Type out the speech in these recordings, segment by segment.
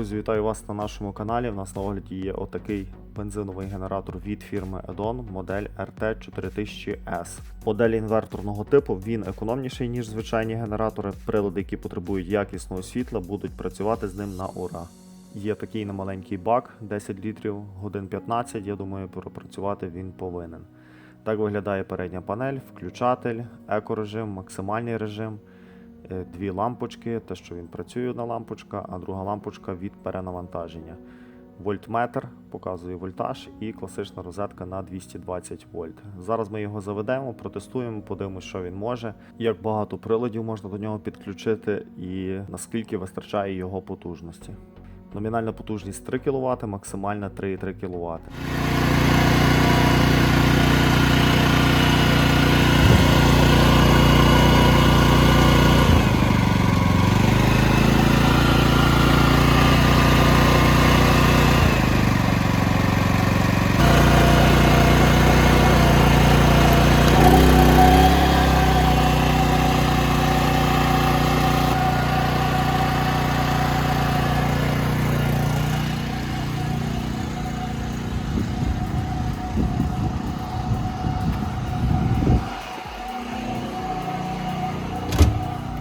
Друзі, вітаю вас на нашому каналі. У нас на огляді є отакий бензиновий генератор від фірми Edon, модель RT4000S. Модель інверторного типу він економніший, ніж звичайні генератори. Прилади, які потребують якісного світла, будуть працювати з ним на ура. Є такий немаленький бак, 10 літрів, годин 15. Я думаю, пропрацювати він повинен. Так виглядає передня панель, включатель, екорежим, максимальний режим. Е, дві лампочки, те, що він працює одна лампочка, а друга лампочка від перенавантаження. Вольтметр показує вольтаж і класична розетка на 220 вольт. Зараз ми його заведемо, протестуємо, подивимося, що він може, як багато приладів можна до нього підключити і наскільки вистачає його потужності. Номінальна потужність 3 кВт, максимальна 3,3 кВт.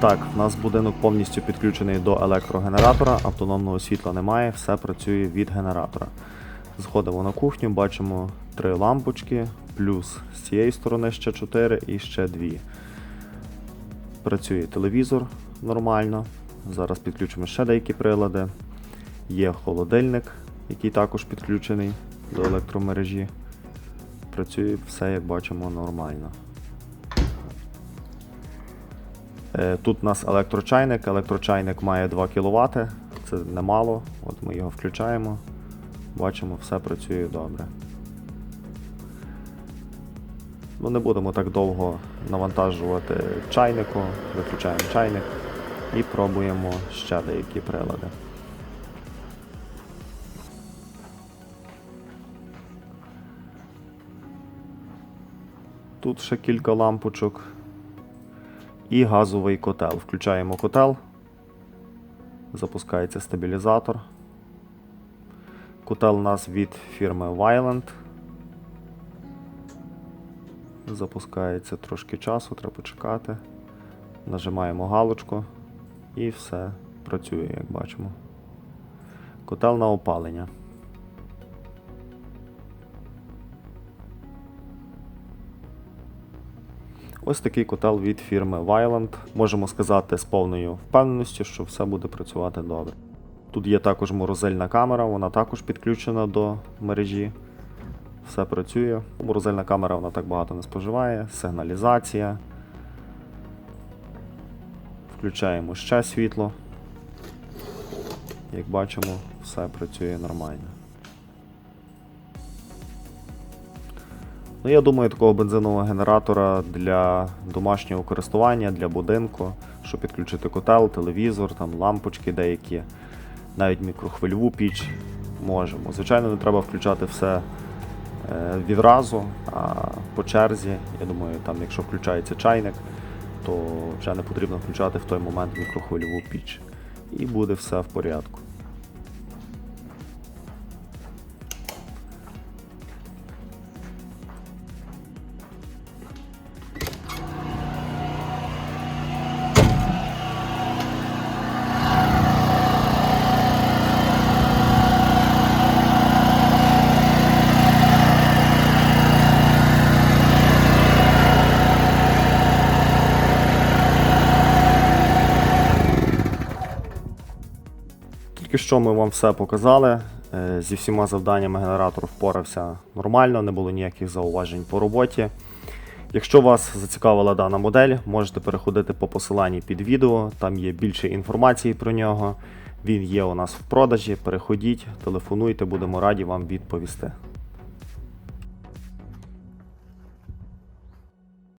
Так, в нас будинок повністю підключений до електрогенератора, автономного світла немає, все працює від генератора. Заходимо на кухню, бачимо три лампочки, плюс з цієї сторони ще 4 і ще 2. Працює телевізор нормально. Зараз підключимо ще деякі прилади. Є холодильник, який також підключений до електромережі. Працює все, як бачимо, нормально. Тут у нас електрочайник. Електрочайник має 2 кВт, це немало. От ми його включаємо. Бачимо, все працює добре. Ну, не будемо так довго навантажувати чайнику, виключаємо чайник і пробуємо ще деякі прилади. Тут ще кілька лампочок і газовий котел. Включаємо котел, запускається стабілізатор. Котел у нас від фірми Violent. Запускається трошки часу, треба почекати. Нажимаємо галочку і все працює, як бачимо. Котел на опалення. Ось такий котел від фірми Violent. Можемо сказати з повною впевненістю, що все буде працювати добре. Тут є також морозильна камера, вона також підключена до мережі. Все працює. Морозильна камера вона так багато не споживає, сигналізація. Включаємо ще світло. Як бачимо, все працює нормально. Ну, я думаю, такого бензинового генератора для домашнього користування, для будинку, щоб підключити котел, телевізор, там лампочки деякі, навіть мікрохвильову піч можемо. Звичайно, не треба включати все е, відразу, а по черзі. Я думаю, там, якщо включається чайник, то вже не потрібно включати в той момент мікрохвильову піч. І буде все в порядку. Тільки що ми вам все показали. Е, Зі всіма завданнями генератор впорався нормально, не було ніяких зауважень по роботі. Якщо вас зацікавила дана модель, можете переходити по посиланні під відео, там є більше інформації про нього. Він є у нас в продажі. Переходіть, телефонуйте, будемо раді вам відповісти.